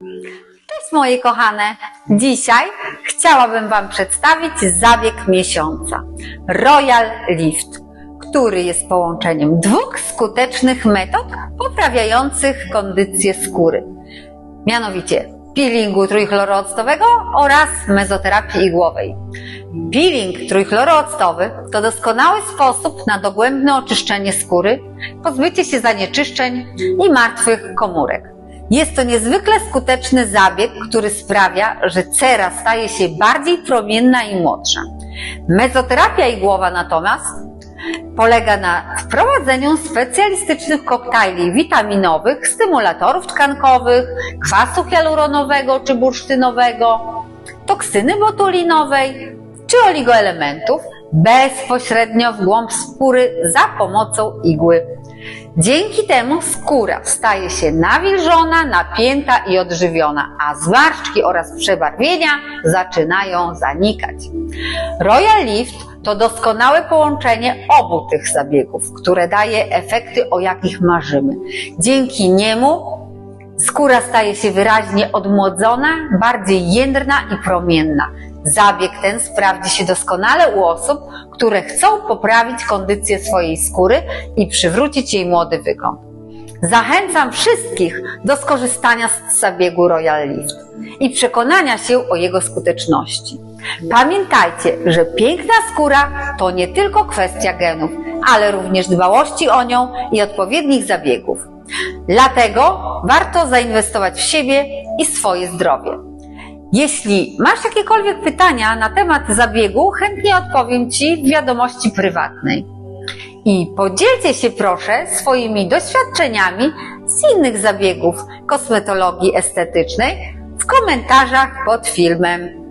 Cześć moje kochane! Dzisiaj chciałabym Wam przedstawić zabieg miesiąca Royal Lift, który jest połączeniem dwóch skutecznych metod poprawiających kondycję skóry. Mianowicie peelingu trójchlorooctowego oraz mezoterapii igłowej. Peeling trójchlorooctowy to doskonały sposób na dogłębne oczyszczenie skóry, pozbycie się zanieczyszczeń i martwych komórek. Jest to niezwykle skuteczny zabieg, który sprawia, że cera staje się bardziej promienna i młodsza. Mezoterapia igłowa natomiast polega na wprowadzeniu specjalistycznych koktajli witaminowych, stymulatorów tkankowych, kwasu hialuronowego czy bursztynowego, toksyny botulinowej czy oligoelementów bezpośrednio w głąb skóry za pomocą igły. Dzięki temu skóra staje się nawilżona, napięta i odżywiona, a zmarszczki oraz przebarwienia zaczynają zanikać. Royal Lift to doskonałe połączenie obu tych zabiegów, które daje efekty, o jakich marzymy. Dzięki niemu skóra staje się wyraźnie odmłodzona, bardziej jędrna i promienna. Zabieg ten sprawdzi się doskonale u osób, które chcą poprawić kondycję swojej skóry i przywrócić jej młody wygląd. Zachęcam wszystkich do skorzystania z zabiegu Royal Lift i przekonania się o jego skuteczności. Pamiętajcie, że piękna skóra to nie tylko kwestia genów, ale również dbałości o nią i odpowiednich zabiegów. Dlatego warto zainwestować w siebie i swoje zdrowie. Jeśli masz jakiekolwiek pytania na temat zabiegu, chętnie odpowiem Ci w wiadomości prywatnej. I podzielcie się proszę swoimi doświadczeniami z innych zabiegów kosmetologii estetycznej w komentarzach pod filmem.